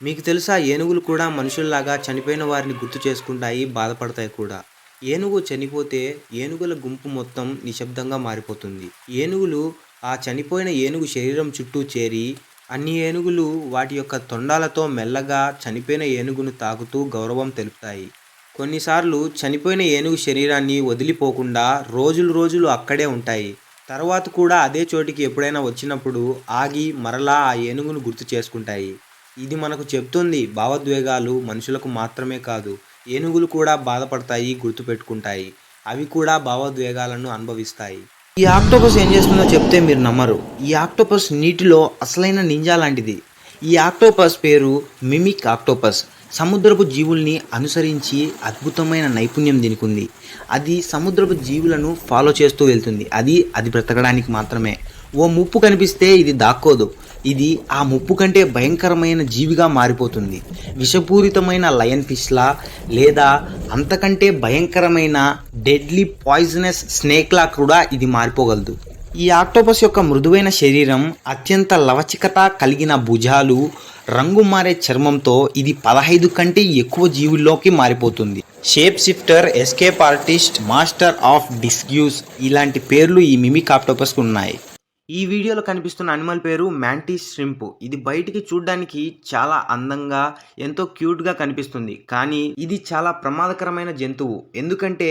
మీకు తెలుసా ఏనుగులు కూడా మనుషుల్లాగా చనిపోయిన వారిని గుర్తు చేసుకుంటాయి బాధపడతాయి కూడా. ఏనుగు చనిపోతే ఏనుగుల గుంపు మొత్తం నిశ్శబ్దంగా మారిపోతుంది. ఏనుగులు ఆ చనిపోయిన ఏనుగు శరీరం చుట్టూ చేరి అన్ని ఏనుగులు వాటి యొక్క తొండాలతో మెల్లగా చనిపోయిన ఏనుగును తాకుతూ గౌరవం తెలుపుతాయి. కొన్నిసార్లు చనిపోయిన ఏనుగు శరీరాన్ని వదిలిపోకుండా రోజులు రోజులు అక్కడే ఉంటాయి. తర్వాత కూడా అదే చోటికి ఎప్పుడైనా వచ్చినప్పుడు ఆగి మరలా ఆ ఏనుగును గుర్తు చేసుకుంటాయి. ఇది మనకు చెప్తుంది భావోద్వేగాలు మనుషులకు మాత్రమే కాదు ఏనుగులు కూడా బాధపడతాయి గుర్తుపెట్టుకుంటాయి. అవి కూడా భావోద్వేగాలను అనుభవిస్తాయి. ఈ ఆక్టోపస్ ఏం చేస్తుందో చెప్తే మీరు నమ్మరు. ఈ ఆక్టోపస్ నీటిలో అసలైన నింజా లాంటిది. ఈ ఆక్టోపస్ పేరు మిమిక్ ఆక్టోపస్. సముద్రపు జీవుల్ని అనుసరించి అద్భుతమైన నైపుణ్యం దీనికి ఉంది అది సముద్రపు జీవులను ఫాలో చేస్తూ వెళ్తుంది. అది అది బ్రతకడానికి మాత్రమే. ఓ ముప్పు కనిపిస్తే ఇది దాక్కోదు. ఇది ఆ ముప్పు కంటే భయంకరమైన జీవిగా మారిపోతుంది. విషపూరితమైన లయన్ ఫిష్లా లేదా అంతకంటే భయంకరమైన డెడ్లీ పాయిజనస్ స్నేక్లా కూడా ఇది మారిపోగలదు. ఈ ఆక్టోపస్ యొక్క మృదువైన శరీరం అత్యంత లవచికత కలిగిన భుజాలు రంగు మారే చర్మంతో ఇది పదహైదు కంటే ఎక్కువ జీవుల్లోకి మారిపోతుంది. Shape shifter escape artist master of disguise ఇలాంటి పేర్లు ఈ మిమిక్ ఆక్టోపస్కి ఉన్నాయి. ఈ వీడియోలో కనిపిస్తున్న అనిమల్ పేరు మ్యాంటీస్ శ్రింప్ ఇది బయటికి చూడడానికి చాలా అందంగా ఎంతో క్యూట్గా కనిపిస్తుంది. కానీ ఇది చాలా ప్రమాదకరమైన జంతువు. ఎందుకంటే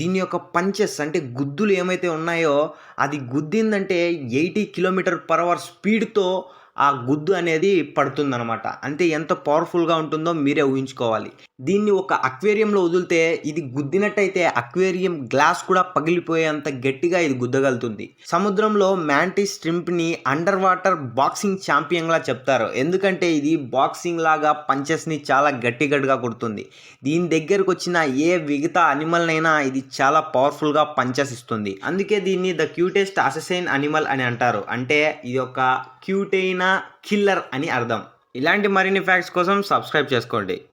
దీని యొక్క పంచెస్ అంటే గుద్దులు ఏమైతే ఉన్నాయో అది గుద్దిందంటే ఎయిటీ కిలోమీటర్ పర్ అవర్ స్పీడ్తో ఆ గుద్దు అనేది పడుతుందనమాట అంటే ఎంత పవర్ఫుల్గా ఉంటుందో మీరే ఊహించుకోవాలి. దీన్ని ఒక అక్వేరియంలో వదిలితే ఇది గుద్దినట్టయితే అక్వేరియం గ్లాస్ కూడా పగిలిపోయేంత గట్టిగా ఇది గుద్దగలుగుతుంది. సముద్రంలో మ్యాంటిస్ స్ట్రింప్ని అండర్ వాటర్ బాక్సింగ్ ఛాంపియన్లా చెప్తారు. ఎందుకంటే ఇది బాక్సింగ్ లాగా పంచెస్ని చాలా గట్టి గట్టిగా కొడుతుంది. దీని దగ్గరకు వచ్చిన ఏ మిగతా అనిమల్నైనా ఇది చాలా పవర్ఫుల్గా పంచెస్ ఇస్తుంది. అందుకే దీన్ని ద క్యూటెస్ట్ అససైన్ అనిమల్ అని అంటారు. అంటే ఇది ఒక క్యూటైన కిల్లర్ అని అర్థం. ఇలాంటి మరిన్ని ఫ్యాక్ట్స్ కోసం సబ్స్క్రైబ్ చేసుకోండి.